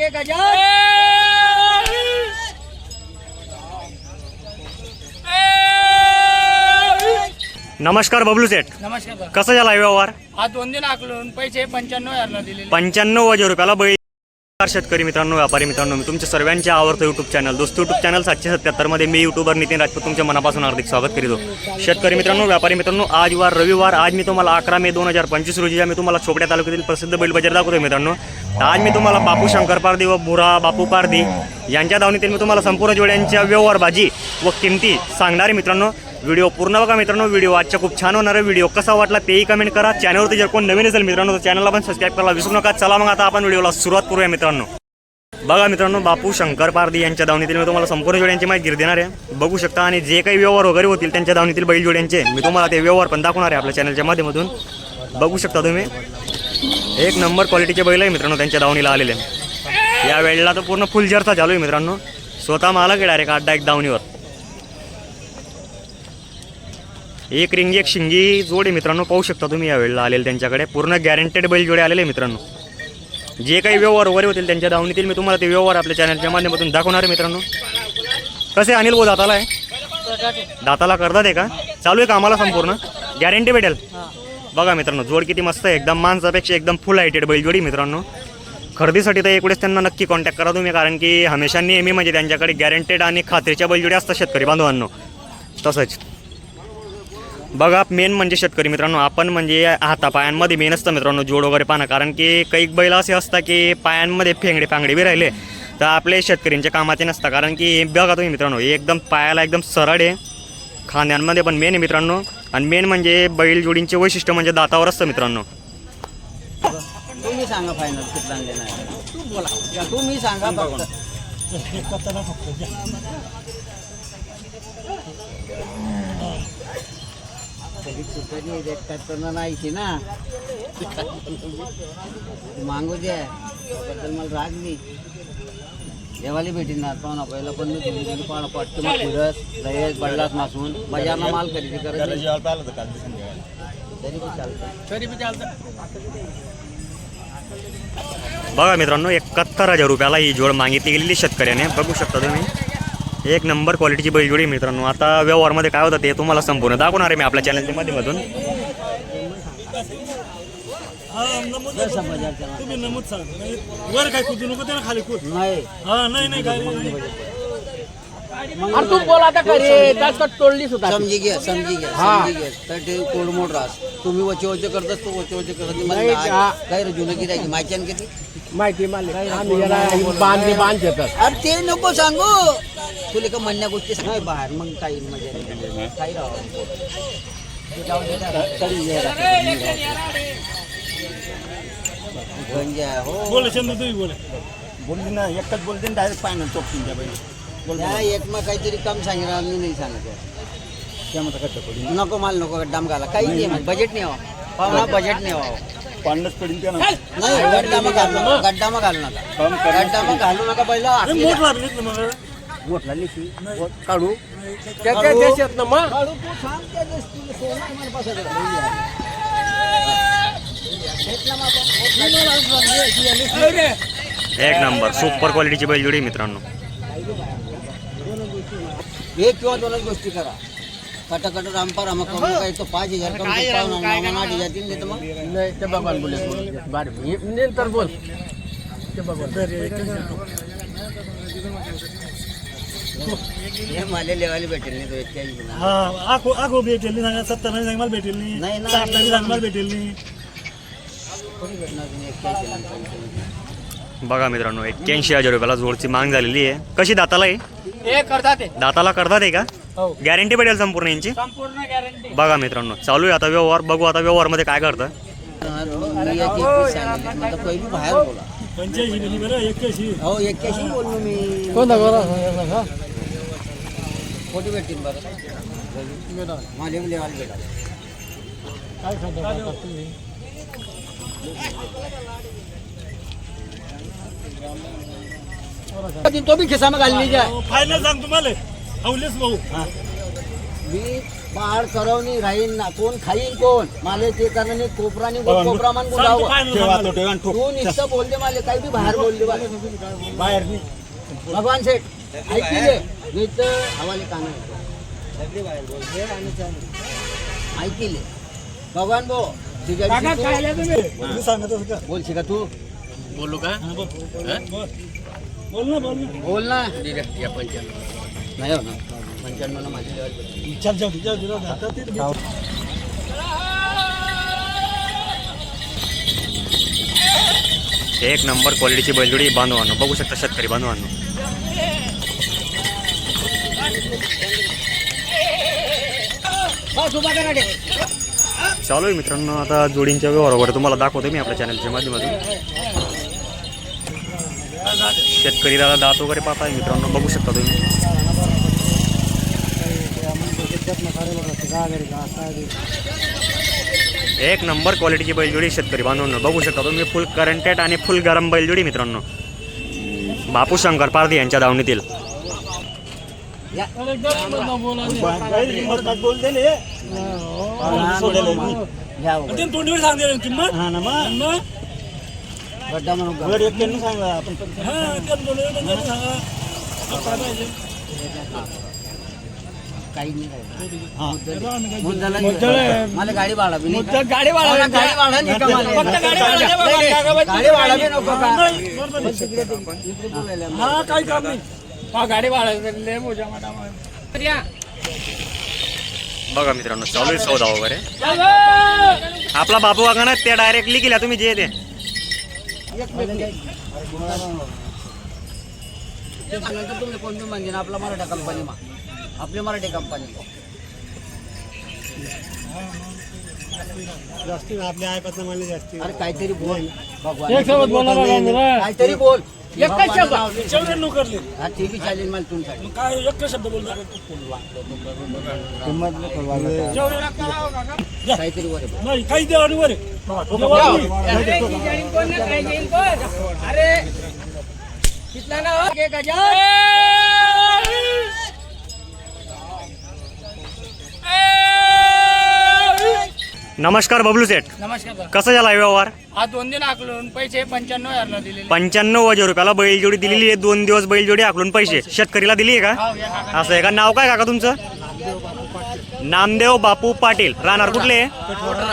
एक हजार नमस्कार बबलू सेठ. नमस्कार कसा झाला व्यवहार? आज दोन दिन आकलून पैसे पंच्याण्णव हजारला दिलेले. पंच्याण्णव हजार रुपयाला बैल शेतकरी मित्रांनो व्यापारी मित्रांनो मी तुमच्या सर्वांचे आवडतं यूट्यूब चॅनल दोस्त यूट्यूब चॅनल सातशे सत्याहत्तरमध्ये मी युट्यूबर नितीन राजपूत तुमच्या मनापासून हार्दिक स्वागत करीतो. शेतकरी मित्रांनो व्यापारी मित्रांनो आज वार रविवार आज मी तुम्हाला अकरा मे दोन हजार पंचवीस रोजी मी तुम्हाला छोट्या तालुक्यातील प्रसिद्ध बैल बाजार मित्रांनो आज मी तुम्हाला बापू शंकर पारदी व बुरा बापू पारदी यांच्या धावणीतील मी तुम्हाला संपूर्ण जोड्यांच्या व्यवहार बाजी व किमती सांगणारे मित्रांनो. व्हिडिओ पूर्ण बघा मित्रांनो. व्हिडिओ आजच्या खूप छान होणार आहे. व्हिडिओ कसा वाटला तेही कमेंट करा. चॅनलवरती जर कोण नवीन असेल मित्रांनो तर चॅनलला पण सबस्क्राईब करायला विसरू नका. चला मग आता आपण व्हिडिओला सुरुवात करूया मित्रांनो. बघा मित्रांनो बापू शंकर पारदी यांच्या दावणीतील मी तुम्हाला संपूर्ण जोड्यांची माहिती देणार आहे. बघू शकता आणि जे काही व्यवहार वगैरे होतील त्यांच्या दावणीतील बैल जोड्यांचे मी तुम्हाला ते व्यवहार पण दाखवणार आहे आपल्या चॅनलच्या माध्यमातून. बघू शकता तुम्ही. एक नंबर क्वालिटीचे बैल आहे मित्रांनो त्यांच्या दावणीला आलेले. या वेळेला तर पूर्ण फुल चालू आहे मित्रांनो. स्वतः मला की डायरेक्ट अड्डा एक दावणीवर. एक रिंगी एक शिंगी जोडी मित्रांनो पाहू शकता तुम्ही यावेळेला आलेले त्यांच्याकडे. पूर्ण गॅरंटेड बैल जोडे आलेले मित्रांनो. जे काही व्यवहार वगैरे होतील त्यांच्या दावणीतील मी तुम्हाला ते व्यवहार आपल्या चॅनलच्या माध्यमातून दाखवणार आहे मित्रांनो. कसे अनिल भाऊ दाताला आहे? दाताला करतात आहे का? चालू आहे का आम्हाला संपूर्ण? गॅरंटी भेटेल? बघा मित्रांनो जोड किती मस्त आहे. एकदम माणसापेक्षा एकदम फुल हायटेड बैलजोडी मित्रांनो. खरेदीसाठी तर एकवेळेस त्यांना नक्की कॉन्टॅक्ट करा तुम्ही कारण की हमेशा नेहमी म्हणजे त्यांच्याकडे गॅरंटेड आणि खात्रीच्या बैलजोडी असतात शेतकरी बांधवांनो. तसंच. बघा मेन म्हणजे शेतकरी मित्रांनो आपण म्हणजे हातापायांमध्ये मेन असतं मित्रांनो जोड वगैरे पाहणं. कारण की काही बैल असे असतात की पायांमध्ये फेंगडे फांगडे बी राहिले तर आपले शेतकऱ्यांच्या कामाचे नसतं कारण की हे बघा तुम्ही मित्रांनो हे एकदम पायाला एकदम सरळ आहे. खांद्यांमध्ये पण मेन आहे मित्रांनो. आणि मेन म्हणजे बैल जोडींचे वैशिष्ट्य म्हणजे दातावर असतं मित्रांनो. तुम्ही सांगा फायनल कुठला आणलेला आहे? तू बोला. तुम्ही सांगा फक्त. तरी कुठेही एकटात तर नाहीशी ना. मागू दे त्याबद्दल मला राग नाही. देवाली भेटीणार पाहुणा पहिला पण मी पाहुणा पटके मग फिरस दहेज पडलास मासून. बजारला माल खरेदी करत तरी बी चालतं. तरी बी चालतं. बघा मित्रांनो एकाहत्तर हजार रुपयाला ही जोड मागितली गेलेली शेतकऱ्याने. बघू शकता तुम्ही. एक नंबर क्वालिटीची बैलजोडी मित्रांनो. आता व्यवहारमध्ये काय होतं ते तुम्हाला संपूर्ण दाखवणार आहे मी आपल्या चॅनलच्या माध्यमातून. तुम्ही नमूद सांग. नाही, वर काय कुठे नको त्याला खाली कुठ नाही. हा नाही नाही काय नाही. अरे तू बोल आता करे त्याच होता समजी घ्या समजी घ्या समजी घ्या तर ते कोड मोड राहस तुम्ही वचे वचे करतात तो वचे वचे करत नाही, हा. काय रे जुनं किती माहिती किती? माहिती मला आम्ही याला बांधले बांध घेतात अरे ते नको सांगू. तुला का म्हणण्या गोष्टी सांग. बाहेर मग काही मजा नाही. काही राहावं ते जाऊ दे ना. तरी ये रा. गंजा हो. बोल चंद्र तुम्ही बोल. बोलली ना एकच बोलते ना डायरेक्ट फायनल चोपतीन त्या बाई त्या एक मग काहीतरी कम सांगितलं आम्ही नाही सांगत. त्यामध्ये खर्च पडेल नको माल नको गड्डाम घाला. काही नाही मग बजेट नाही व्हावं पाहुणा बजेट नाही व्हावं पन्नास पडेल त्या ना. नाही गड्डा मग घालू नका गड्डा मग घालू नका गड्डा मग घालू नका पहिलं गोठला लिशी काढू. त्याच्या त्याच्यात ना मग? काढू तू सांग त्या दिवशी तुला सोनं मला. घेतला. एक नंबर. सुपर क्वालिटीची बैलजोडी मित्रांनो. एक किंवा दोनच गोष्टी करा. कटाकट रामपा राम करू नका एक तर पाच हजार कमी नामा आठ हजार तीन देतो मग. नाही ते भगवान बोले बारे. नंतर बोल. ते हे मला लेवायला भेटेल नाही तो एक्क्याऐंशी ना हा आखो आखो भेटेल नाही सांगा सत्तर नाही सांग मला भेटेल नाही. नाही ना. साठ नाही. सांग मला भेटेल नाही. कोणी भेटणार नाही एक्क्याऐंशी ना पंच्याऐंशी. बघा मित्रांनो एक्क्याऐंशी हजार रुपयाला जोडची माग झालेली आहे. कशी दाताला आहे? हे करतात ते. दाताला करतात आहे का? हो. गॅरंटी भेटेल संपूर्ण यांची? संपूर्ण गॅरंटी बघा मित्रांनो चालू आहे आता व्यवहार बघू आता व्यवहारमध्ये काय करतं. मी याची एकवीस सांगितली. मग आता पहिली बाहेर बोला. पंच्याऐंशी बरं एक्क्याऐंशी. हो एक्क्याऐंशी बोललो मी. कोणता बरं? कोटी भेटतील बरं. माझे लेवायला भेटा काय खाता तुम्ही? तो बी खिसा मग घालली जाय फायनल सांग तुम्हाला. अवलेस भाऊ. मी बाळ करवणी राहीन ना. कोण खाईन कोण? माले ते करणे कोपराने कोपरा मान ठेवा तो नुसतं बोलते माले काही बी बाहेर बोलते बाले बाहेर नाही भगवान शेठ. ऐकले मी तर हवाले काना ऐकले. भगवान भो तुझ्या तू सांगत होता का? बोलशी का तू. बोलू का? बोल. ना बोल ना. बोल ना. ठीक आहे या पंच्याण्णव. नाही हो ना पंच्याण्णव माझी लेवल चल जाऊ दे, एक नंबर क्वालिटीची बैलजोडी बांधवांनो. बघू शकता शेतकरी बांधवांनो. चालू आहे मित्रांनो आता जोडींच्या व्यवहार वगैरे तुम्हाला दाखवतो मी आपल्या चॅनलच्या माध्यमातून. शेतकरी दादा दात वगैरे पाहताय मित्रांनो बघू शकता तुम्ही. एक नंबर क्वालिटीची बैलजोडी शेतकरी बांधवांनो. बघू शकता तुम्ही फुल करंटेड आणि फुल गरम बैलजोडी मित्रांनो. बापू शंकर पारधी यांच्या धावणीतील किंमत काही नाही मुद्दाला. मला गाडी नाही मुद्दा गाडी मला गाडी भाडा नाही का मला? फक्त गाडी भाडा द्या बाबा, नाही, कागद- गाडी भाडा बी नको का? नाही, बरोबर आहे. इकडे बोलायला. हा काही काम नाही. हा गाडी भाडा लय मोजा माटा बघा मित्रांनो चालू आहे सौदा वगैरे. आपला बापू काका ना ते डायरेक्टली केल्या तुम्ही जे ते. एक मिनिट. कोणती म्हणजे आपला मराठा कंपनी मा. आपली मराठी कंपनी जास्ती आपल्या ऐकत नाही जास्ती. अरे काहीतरी बोल भगवान. एक सोबत बोला बाबा जरा. काहीतरी बोल. एकच शब्द? करले हा चालेल मला तुमच्यासाठी. मग काय एक शब्द बोलतो काहीतरी वर. नाही काही आहे. तुम्ही- नमस्कार बबलू सेठ. नमस्कार कसं झाला व्यवहार? आज दोन दिन आकलून पैसे पंच्याण्णव हजारला दिलेले. पंच्याण्णव हजार रुपयाला बैलजोडी दिलेली आहे. दोन दिवस बैलजोडी आखलून पैसे. शेतकरीला दिली आहे का? हो, या काका. असं आहे का? नाव काय काका तुमचं? नामदेव बापू पाटील. राहणार कुठले?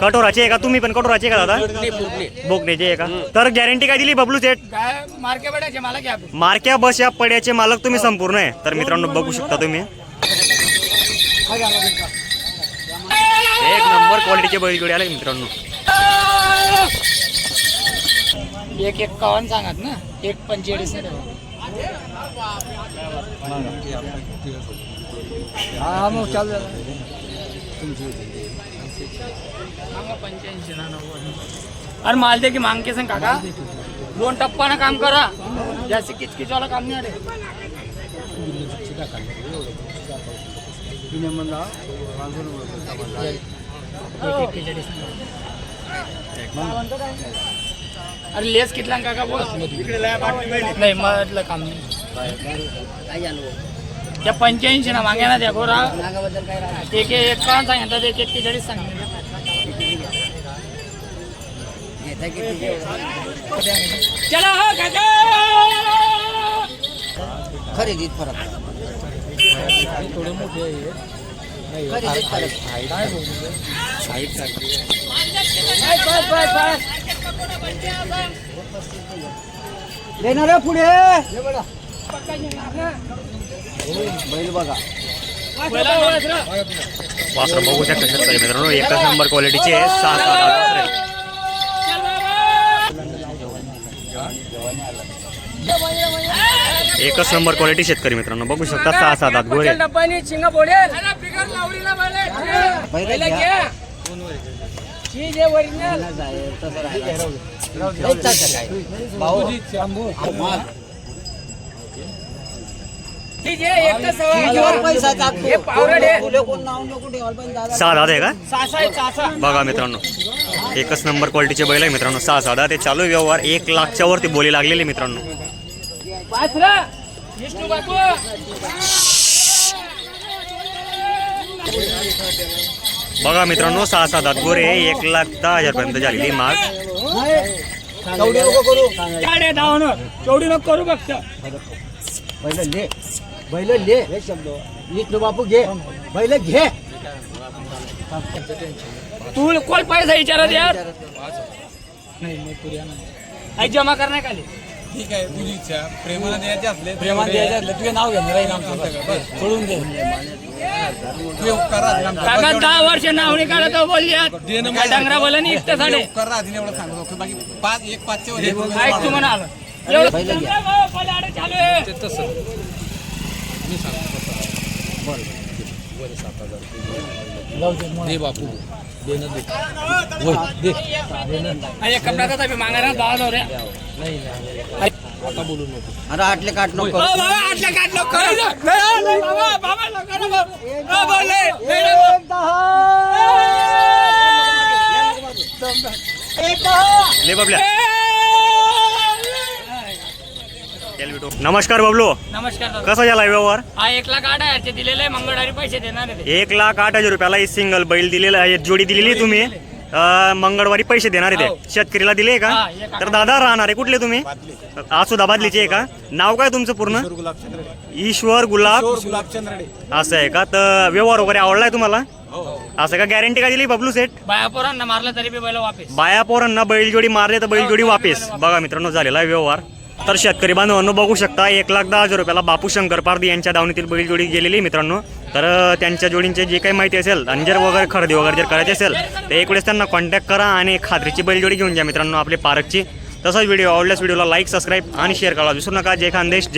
कटोराचे आहे का? तुम्ही पण कटोराचे आहे का दादा? बोकण्याचे आहे का? तर गॅरंटी काय दिली बबलू सेठ? काय मार्के बडायचे मला घ्या. मारक्या बस या पड्याचे मालक तुम्ही संपूर्ण आहे. तर मित्रांनो बघू शकता तुम्ही. एक नंबर क्वालिटीचे बैलजोडी आले मित्रांनो. एक एक्कावन्न सांगत ना एक पंचेचाळीस हा मग चालू पंच्याऐंशी ना नव्वद अरे माल दे की मांग के सांग काका. दोन टप्पानं काम करा. जास्त किचकिचवाला काम नाही रे एक एक्केचाळीस अरे लेस कितला काका बोल. नाही मधलं काम नाही. त्या पंच्याऐंशी ना मागे ना द्या गोरा. एक एक कान सांगितलं एक एक्केचाळीस सांगितलं. चला हो काका. खरेदीत फरक. खरेदीत फरक देणार पुढे. बैल बघा वासर बघू शकता शेतकरी मित्रांनो एकच नंबर क्वालिटीचे सहा सात आठ. एकच नंबर क्वालिटी शेतकरी मित्रांनो बघू शकता सहा सात आठ गोरे. सहा दादा आहे का? सासा आहे सासा बघा मित्रांनो. एकच नंबर क्वालिटीचे बैल आहे मित्रांनो. सहा साधा ते चालू व्यवहार. एक लाखच्या वरती बोली लागलेली मित्रांनो. बघा मित्रांनो सहा सात आठ गोरे एक लाख दहा हजार पर्यंत झालेली माग. तेवढी नको करू. फक्त. बैल ले. बैल ले. हे शब्द विष्णू बापू घे. बैल घे. तू कोण पैसा विचारत यार? नाही जमा करणार खाली. ठीक आहे तुझी इच्छा. प्रेमाला द्यायचे असले प्रेमात द्यायचं असलं, तुझं नाव घेणार राहील आमचं. सोडून दे काका दहा वर्ष नाव नाही काढत हो बोल यार दे ना काय मला. डंगरा बोला नाही तुझे साडे. ऐक तू म्हणाल. एवढं चालू आहे. कपड्याचा बी मागायला दहा हजार रे. अरे आटले काट ओ नको बाबा, आटलं काढ नको. बाबा, बाबा, नको, नमस्कार बबलू. नमस्कार. कसा झाला व्यवहार? हा एक लाख आठ हजारचे दिलेले आहे मंगळवारी पैसे देणार. एक लाख आठ हजार रुपयाला एक सिंगल बैल दिलेला आहे जोडी दिलेली तुम्ही. अं, मंगळवारी पैसे देणार आहे ते. शेतकरीला दिले का? हा, तर दादा राहणार आहे कुठले तुम्ही? आसुदा बादलीचे आहे का? नाव काय तुमचं पूर्ण? ईश्वर गुलाब असं आहे का? तर व्यवहार वगैरे आवडलाय तुम्हाला? असं का गॅरंटी का दिली बबलू सेठ? बायापोरांना मारलं तरी बी बैल वापिस. बाया पोरांना बैलजोडी मारले तर बैलजोडी वापस. बघा मित्रांनो झालेला आहे व्यवहार. तर शेतकरी बांधवांनो बघू शकता एक लाख दहा हजार रुपयाला बापू शंकर पारदी यांच्या दावणीतील बैलजोडी गेलेली मित्रांनो. तर त्यांच्या जोडींचे जे काही माहिती असेल आणि जर वगैरे खरेदी वगैरे जर करायची असेल तर एक वेळेस त्यांना कॉन्टॅक्ट करा आणि खात्रीची बैलजोडी घेऊन घ्या मित्रांनो आपले पारकची तसाच व्हिडिओ आवडल्यास व्हिडिओला लाईक सबस्क्राईब आणि शेअर करा. विसरू नका. जय खानदेश